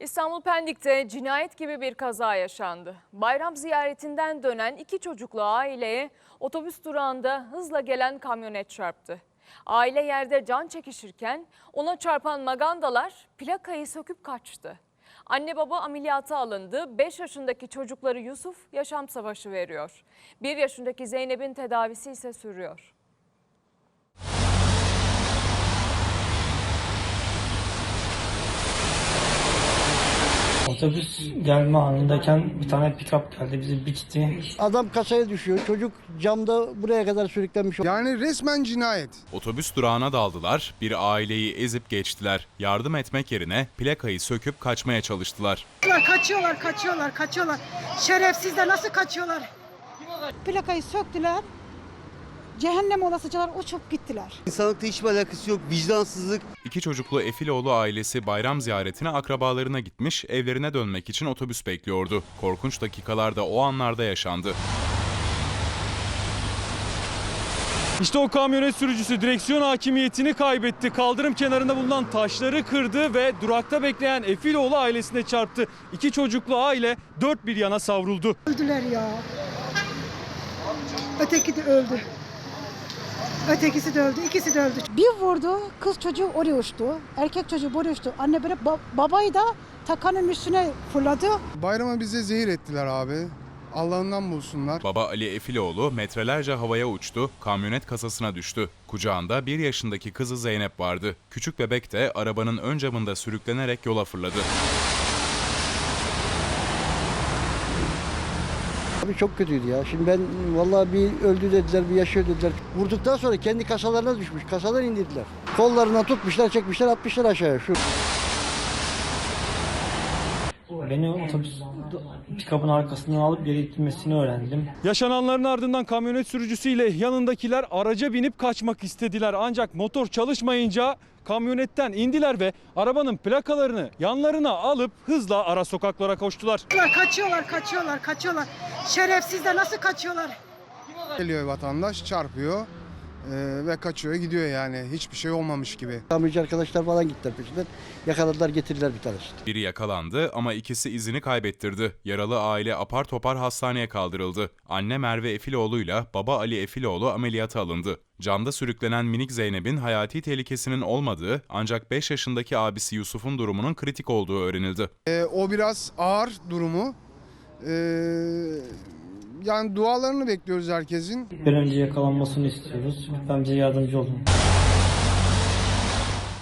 İstanbul Pendik'te cinayet gibi bir kaza yaşandı. Bayram ziyaretinden dönen iki çocuklu aileye otobüs durağında hızla gelen kamyonet çarptı. Aile yerde can çekişirken ona çarpan magandalar plakayı söküp kaçtı. Anne baba ameliyata alındı. 5 yaşındaki çocukları Yusuf yaşam savaşı veriyor. 1 yaşındaki Zeynep'in tedavisi ise sürüyor. Otobüs gelme anındayken bir tane pick-up geldi bizi biçti. Adam kasaya düşüyor. Çocuk camda buraya kadar sürüklenmiş. Yani resmen cinayet. Otobüs durağına daldılar, bir aileyi ezip geçtiler. Yardım etmek yerine plakayı söküp kaçmaya çalıştılar. Kaçıyorlar, kaçıyorlar, kaçıyorlar. Şerefsizler nasıl kaçıyorlar? Plakayı söktüler. Cehennem olasıcalar uçup gittiler. İnsanlıkla hiçbir alakası yok. Vicdansızlık. İki çocuklu Efiloğlu ailesi bayram ziyaretine akrabalarına gitmiş, evlerine dönmek için otobüs bekliyordu. Korkunç dakikalarda o anlarda yaşandı. İşte o kamyonet sürücüsü direksiyon hakimiyetini kaybetti. Kaldırım kenarında bulunan taşları kırdı ve durakta bekleyen Efiloğlu ailesine çarptı. İki çocuklu aile dört bir yana savruldu. Öldüler ya. Öteki de öldü. Ötekisi de öldü, ikisi de öldü. Bir vurdu, kız çocuğu oraya uçtu. Erkek çocuğu buraya uçtu. Anne böyle ba- babayı da takanın üstüne fırladı. Bayrama bize zehir ettiler abi. Allah'ından bulsunlar. Baba Ali Efiloğlu metrelerce havaya uçtu, kamyonet kasasına düştü. Kucağında bir yaşındaki kızı Zeynep vardı. Küçük bebek de arabanın ön camında sürüklenerek yola fırladı. Abi çok kötüydü ya. Şimdi ben vallahi bir öldü dediler, bir yaşıyor dediler. Vurduktan sonra kendi kasalarına düşmüş. Kasadan indirdiler. Kollarından tutmuşlar, çekmişler, atmışlar aşağıya. Şu Beni otobüs pick-up'ın arkasından alıp geri gitmesini öğrendim. Yaşananların ardından kamyonet sürücüsüyle yanındakiler araca binip kaçmak istediler. Ancak motor çalışmayınca kamyonetten indiler ve arabanın plakalarını yanlarına alıp hızla ara sokaklara koştular. Kaçıyorlar, kaçıyorlar, kaçıyorlar. Şerefsizler nasıl kaçıyorlar? Geliyor vatandaş, çarpıyor eee, ve kaçıyor gidiyor yani. Hiçbir şey olmamış gibi. tamirci arkadaşlar falan gittiler peşinden. Yakaladılar, getirdiler bir tanesini. Biri yakalandı ama ikisi izini kaybettirdi. Yaralı aile apar topar hastaneye kaldırıldı. Anne Merve Efiloğlu'yla baba Ali Efiloğlu ameliyata alındı. Camda sürüklenen minik Zeynep'in hayati tehlikesinin olmadığı ancak 5 yaşındaki abisi Yusuf'un durumunun kritik olduğu öğrenildi. Eee, o biraz ağır durumu. Eee, yani dualarını bekliyoruz herkesin. Bir önce yakalanmasını istiyoruz. Bize yardımcı olun.